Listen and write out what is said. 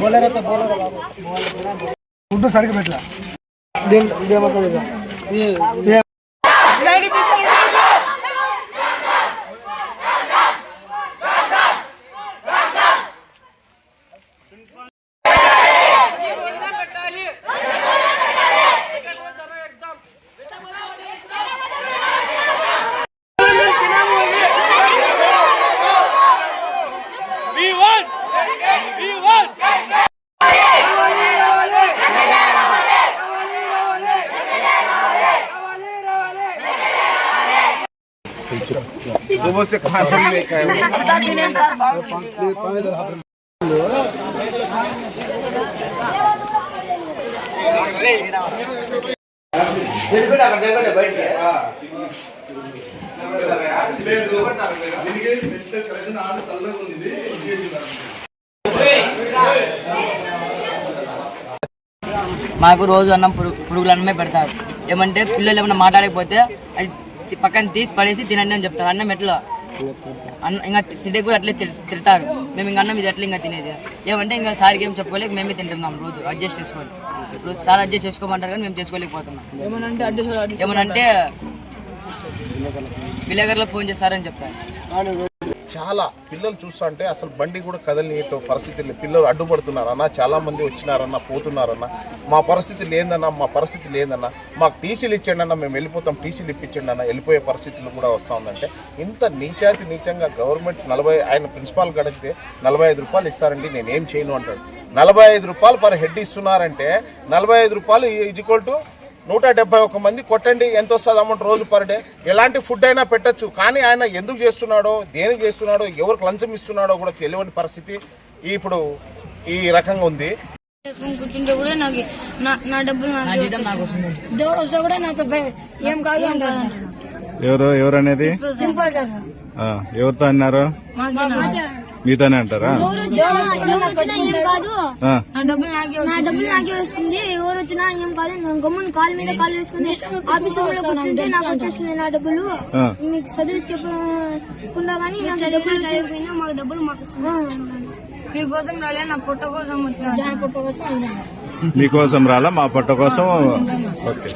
బోలేరైతే బోలేరా బాబు. Food సరిగ్గా పెట్టలే? దేని దేమసాలి మాకు రోజు అన్నం పురుగు అన్నమే పెడతారు. ఏమంటే పిల్లలు ఏమైనా మాట్లాడకపోతే అది పక్కన తీసి పడేసి తినండి అని చెప్తారు. అన్నం ఎట్లా? అన్న ఇంకా తింటే కూడా అట్లే తిడ్- తిడతారు. మేము ఇంకా అన్నం ఇది ఎట్లా ఇంకా తినేది. ఏమంటే ఇంకా సారికి ఏం చెప్పుకోలేక మేమే తింటున్నాం రోజు. అడ్జస్ట్ చేసుకోవాలి. రోజు సార్ అడ్జస్ట్ చేసుకోమంటారు కానీ మేము చేసుకోలేకపోతున్నాం. ఏమనంటే విలేకరులకు ఫోన్ చేస్తారని చెప్తారు. చాలా పిల్లలు చూస్తుంటే అసలు బండి కూడా కదలనియటం పరిస్థితి లేదు పిల్లలు అడ్డుపడుతున్నారన్నా చాలా మంది వచ్చినారన్న పోతున్నారన్న. మా పరిస్థితి లేదన్నా మా పరిస్థితి లేదన్నా. మాకు టీసీలు ఇచ్చండి అన్న మేము వెళ్ళిపోతాం. టీసీలు ఇప్పించండి అన్న వెళ్ళిపోయే పరిస్థితులు కూడా వస్తూ ఉందంటే ఇంత నీచాతి నీచంగా గవర్నమెంట్ నలభై ఆయన ప్రిన్సిపాల్ గడిగితే నలభై ఐదు రూపాయలు ఇస్తారండి నేనేం చేయను అంటాడు. నలభై ఐదు రూపాయలు పర్ హెడ్ ఇస్తున్నారంటే నలభై ఐదు రూపాయలు ఈజ్వల్ టు నూట డెబ్బై ఒక్క మంది కొట్టండి ఎంత వస్తుంది అమౌంట్ రోజు పర్ డే? ఎలాంటి ఫుడ్ అయినా పెట్టచ్చు. కానీ ఆయన ఎందుకు చేస్తున్నాడో దేనికి చేస్తున్నాడో ఎవరికి లంచం ఇస్తున్నాడో కూడా తెలియని పరిస్థితి ఇప్పుడు ఈ రకంగా ఉంది. కూర్చుంటే కూడా నాకు నా- నా డబ్బులు నాకు నాకు దేవుడు వస్తే కూడా భయ- ఏం కాదు ఎవరు ఎవరు అనేది సింపుల్ సార్. ఆ, ఎవరితో అన్నారు? మీతోనే అంటారా? డబ్బులు నాకే నా డబ్బులు నాకే వస్తుంది. ఎవరు వచ్చినా ఏం కాదు గమ్మున కాలు మీద కాలు వేసుకుని ఆఫీస్లో కూర్చుంటే నాకు వచ్చేస్తుంది నా డబ్బులు. మీకు చదువు చెప్పకుండా కానీ నాకు డబ్బులు చదివిపోయినా మాకు డబ్బులు మాకు మీకోసం రాలే నా పుట్ట కోసం వచ్చిన పుట్ట కోసం మీకోసం రాలా మా పొట్ట కోసం ఓకే.